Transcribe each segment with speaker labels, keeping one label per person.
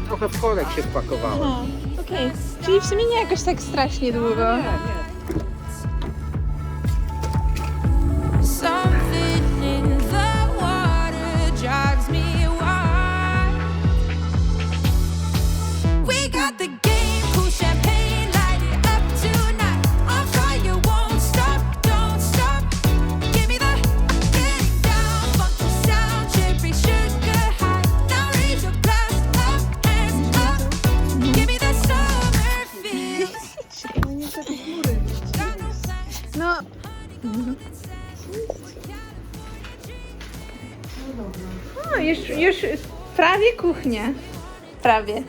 Speaker 1: 20 minut, ale trochę w korek się wpakowałem.
Speaker 2: Aha, okej. Czyli w sumie nie jakoś tak strasznie długo.
Speaker 1: Nie, nie.
Speaker 3: Something in the water drives me wild. We got the
Speaker 2: już, prawie kuchnia. Prawie.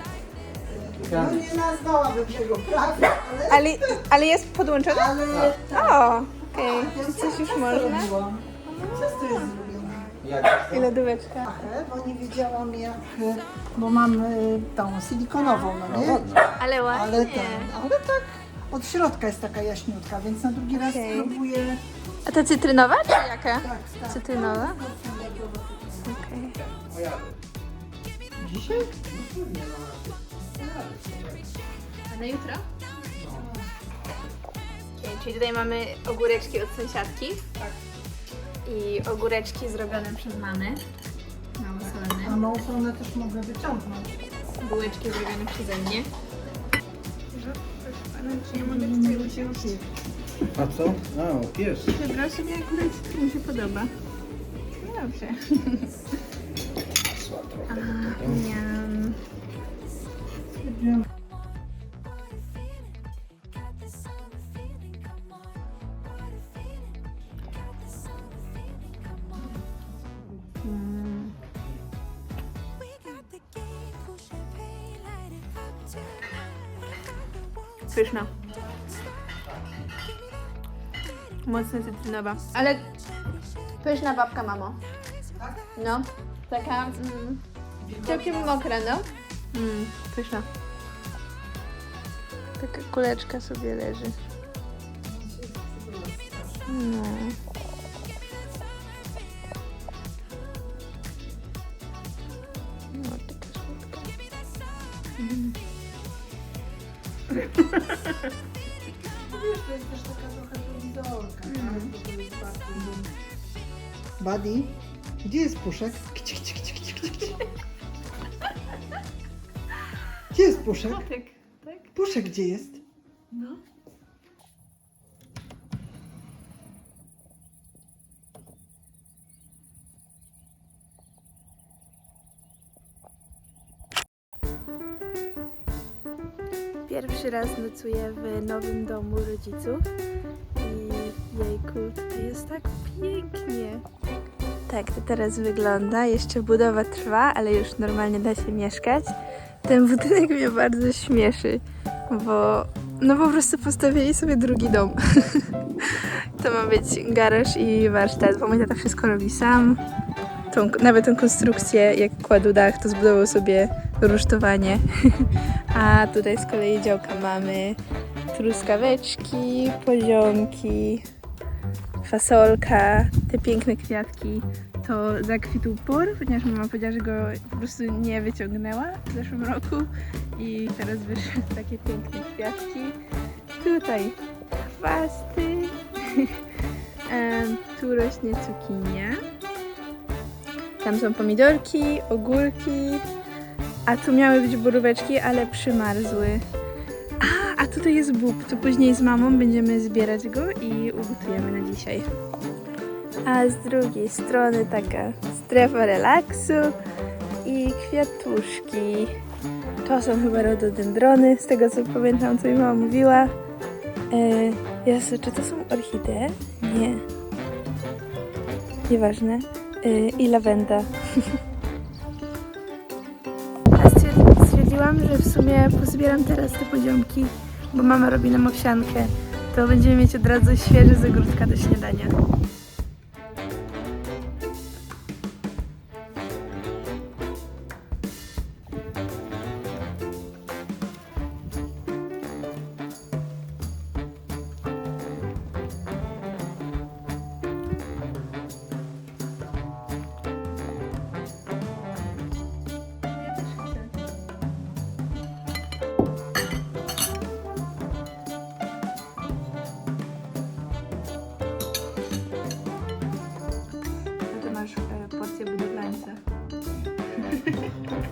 Speaker 4: No nie nazwałabym tego prawie, ale,
Speaker 2: Ale, ale jest podłączona?
Speaker 4: ale
Speaker 2: O, okej. Coś już można.
Speaker 4: zrobiłam.
Speaker 2: I lodóweczka.
Speaker 4: Trochę, bo nie wiedziałam jak, bo mam e, tą silikonową, no nie?
Speaker 2: Ale ładnie.
Speaker 4: Ale ten, ale tak od środka jest taka jaśniutka, więc na drugi raz
Speaker 2: Okej.
Speaker 4: spróbuję.
Speaker 2: A ta cytrynowa czy jaka?
Speaker 4: Tak, tak.
Speaker 2: Cytrynowa? Okej.
Speaker 4: Dzisiaj?
Speaker 2: A na jutro? Okay, czyli tutaj mamy ogóreczki od sąsiadki. Tak. I ogóreczki zrobione przez mamę. Mało
Speaker 4: A
Speaker 2: solone.
Speaker 4: małą stronę też mogę wyciągnąć.
Speaker 2: Bułeczki zrobione przeze mnie.
Speaker 1: A co? A, pies.
Speaker 2: Wybrał sobie akurat, mi się podoba. No dobrze.
Speaker 3: Up tonight.
Speaker 2: Pyszna. Mocno cytrynowa. Ale pyszna babka, mamo. No, taka mm, całkiem mokra, no. Mm, pyszna. Taka kuleczka sobie leży. No. No, taka słodka.
Speaker 4: Wiesz, to jest też taka trochę prowizorka, tak? Bo to jest bardzo... Buddy, gdzie jest puszek? Gdzie jest puszek?
Speaker 2: Tak, tak?
Speaker 4: Puszek gdzie jest?
Speaker 2: No. Pierwszy raz nocuję w nowym domu rodziców i jejku, tutaj jest tak pięknie. Tak to teraz wygląda. Jeszcze budowa trwa, ale już normalnie da się mieszkać. Ten budynek mnie bardzo śmieszy, bo no po prostu postawili sobie drugi dom. to ma być garaż i warsztat, bo mój tata wszystko robi sam. Tą, nawet tą konstrukcję, jak kładł dach, to zbudował sobie rusztowanie. A tutaj z kolei działka mamy truskaweczki, poziomki, fasolka, te piękne kwiatki. To zakwitł por, ponieważ mama powiedziała, że go po prostu nie wyciągnęła w zeszłym roku i teraz wyszły takie piękne kwiatki. Tutaj chwasty, tu rośnie cukinia, tam są pomidorki, ogórki, a tu miały być boróweczki, ale przymarzły. Tutaj jest bób, to później z mamą będziemy zbierać go i ugotujemy na dzisiaj. A z drugiej strony taka strefa relaksu i kwiatuszki. To są chyba rododendrony, z tego co pamiętam, co mi mama mówiła. E, Jezu, czy to są orchidee? Nie. Nieważne. E, I lawenda. A stwierd- stwierdziłam, że w sumie pozbieram teraz te poziomki, bo mama robi nam owsiankę. To będziemy mieć od razu świeże z ogródka do śniadania.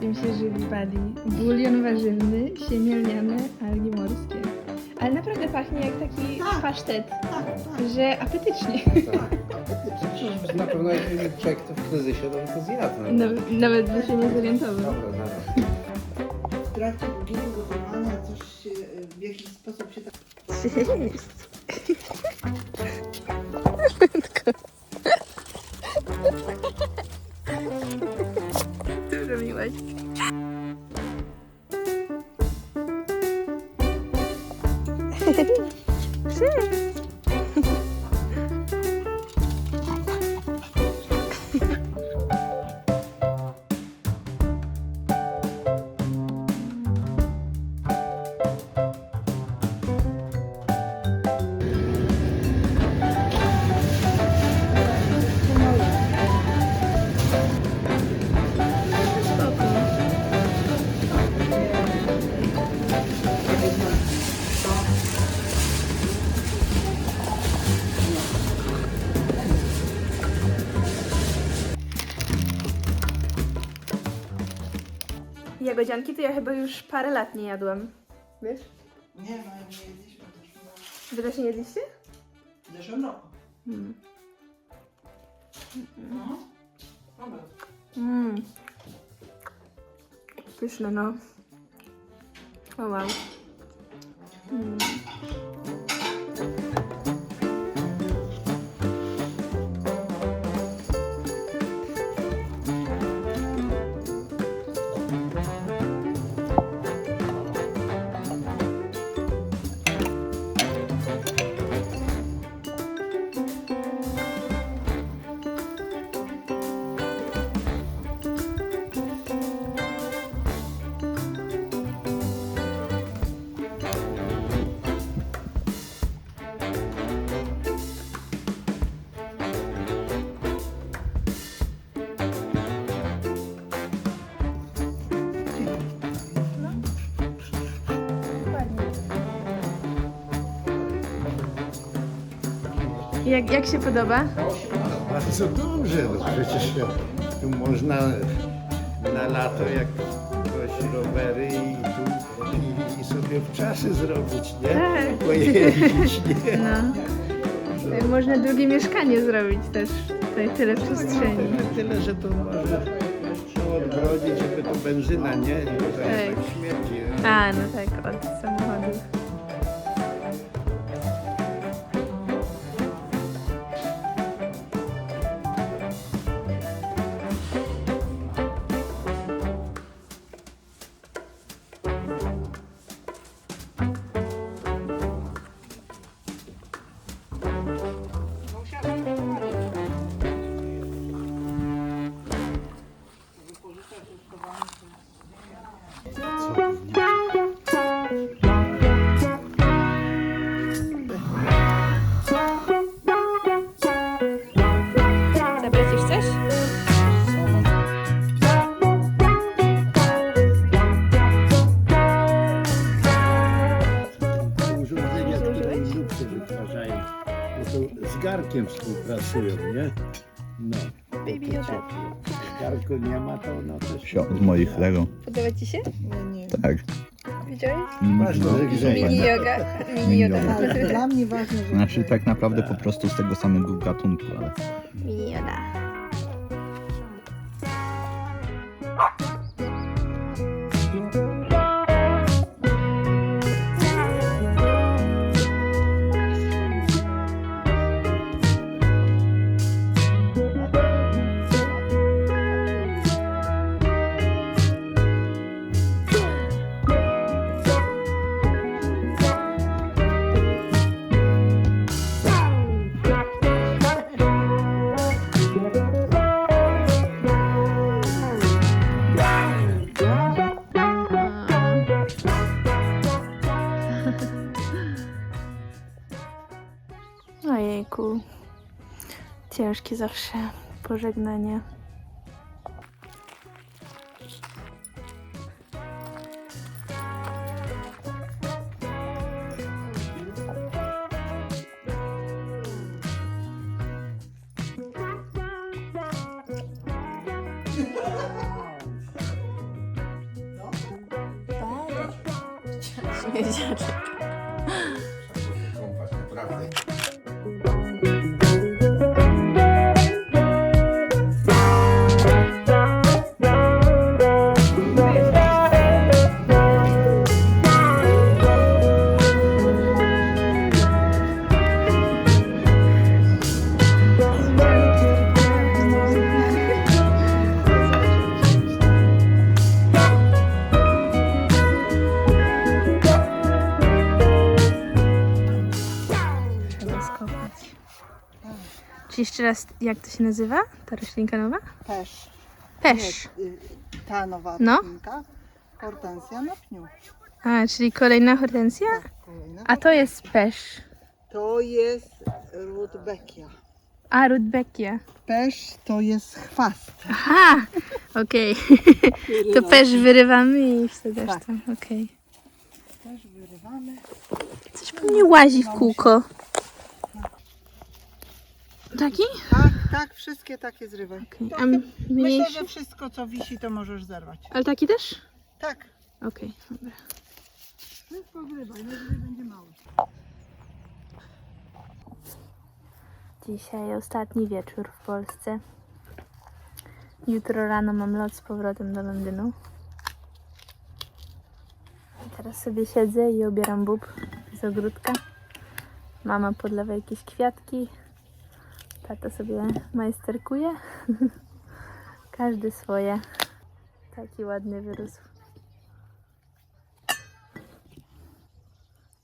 Speaker 2: Tym się żywi Buddy. Bulion warzywny, siemię lniane, algi morskie. Ale naprawdę pachnie jak taki
Speaker 4: Tak.
Speaker 2: pasztet,
Speaker 4: Tak, tak.
Speaker 2: że apetycznie.
Speaker 1: Na pewno jak człowiek to w kryzysie, to by to zjadł. no.
Speaker 2: Nawet, nawet by się nie zorientował.
Speaker 1: Dobra, zaraz.
Speaker 4: W trakcie długiego gotowania coś się, w jakiś sposób się tak...
Speaker 2: Dużo Jagodzianki to ja chyba już parę lat nie jadłam. Wiesz?
Speaker 4: Nie, no ja nie jedliśmy też.
Speaker 2: Wy też nie jedliście?
Speaker 4: W zeszłym roku.
Speaker 2: Mm.
Speaker 4: No. Dobra.
Speaker 2: Mm. Pyszne, no. O wow. Mm. Jak, jak się podoba?
Speaker 5: Bardzo dobrze, no przecież tu można na lato jak ktoś rowery i tu i, i sobie wczasy zrobić, nie?
Speaker 2: Tak.
Speaker 5: Pojeździć, nie?
Speaker 2: No. Można drugie mieszkanie zrobić też. Tutaj tyle przestrzeni.
Speaker 5: Tyle, tyle, że to może odgrodzić, żeby to benzyna, nie? Bo to
Speaker 2: Tak.
Speaker 5: nie?
Speaker 2: A, no tak, od
Speaker 5: garkiem współpracują, nie? No.
Speaker 2: Baby Yoda.
Speaker 5: Garku nie ma, to no też...
Speaker 6: Się od moich Lego.
Speaker 2: Podoba Ci się?
Speaker 4: Nie.
Speaker 6: Tak.
Speaker 2: Widziałeś?
Speaker 5: Ważne, że grzej.
Speaker 2: Mini yoga. Mini yoga.
Speaker 4: Ale dla mnie ważne, że...
Speaker 6: Znaczy tak naprawdę po prostu z tego samego gatunku, ale
Speaker 2: Mini yoga. ciężkie zawsze pożegnanie. Wiedziaczek. Jeszcze raz, jak to się nazywa? Ta roślinka nowa?
Speaker 4: Pesz.
Speaker 2: Pesz.
Speaker 4: Nie, y, ta nowa
Speaker 2: No.
Speaker 4: roślinka. Hortensja na pniu.
Speaker 2: A, czyli kolejna hortensja?
Speaker 4: Tak, kolejna.
Speaker 2: A to jest pesz.
Speaker 4: To jest rudbeckia.
Speaker 2: A, rudbeckia.
Speaker 4: Pesz to jest chwast.
Speaker 2: Aha! Okej. To pesz wyrywamy i wsadzasz
Speaker 4: Tak.
Speaker 2: tam. Okej.
Speaker 4: Też wyrywamy.
Speaker 2: Coś po mnie łazi w kółko. Taki?
Speaker 4: Tak, tak, wszystkie takie zrywaj.
Speaker 2: Okej. A
Speaker 4: Myślę,
Speaker 2: mniejszy?
Speaker 4: że wszystko co wisi to możesz zerwać.
Speaker 2: Ale taki też?
Speaker 4: Tak.
Speaker 2: Okej, dobra.
Speaker 4: Wszystko zrywaj, najwyżej będzie mały.
Speaker 2: Dzisiaj ostatni wieczór w Polsce. Jutro rano mam lot z powrotem do Londynu. Teraz sobie siedzę i obieram bób z ogródka. Mama podlewa jakieś kwiatki. Tata sobie majsterkuje. Każdy swoje. Taki ładny wyrósł.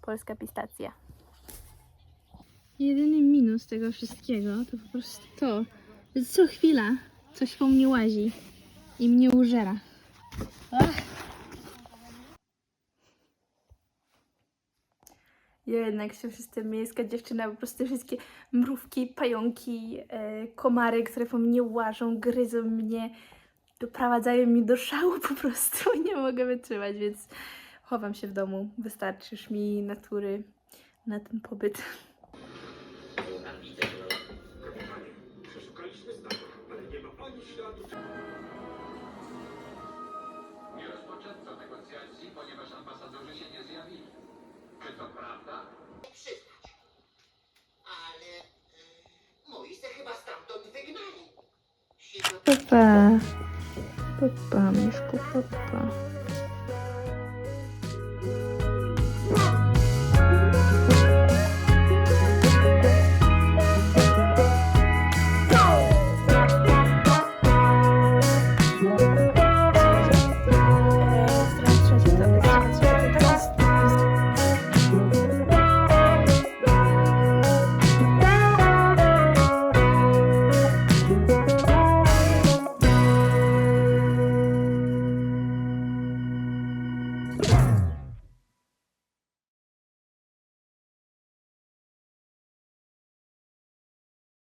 Speaker 2: Polska pistacja. Jedyny minus tego wszystkiego to po prostu to, że co chwila coś po mnie łazi i mnie użera. Ja jednak się jestem miejska dziewczyna, po prostu wszystkie mrówki, pająki, e, komary, które po mnie łażą, gryzą mnie, doprowadzają mnie do szału po prostu. Nie mogę wytrzymać, więc chowam się w domu. Wystarczy już mi natury na ten pobyt. Опа.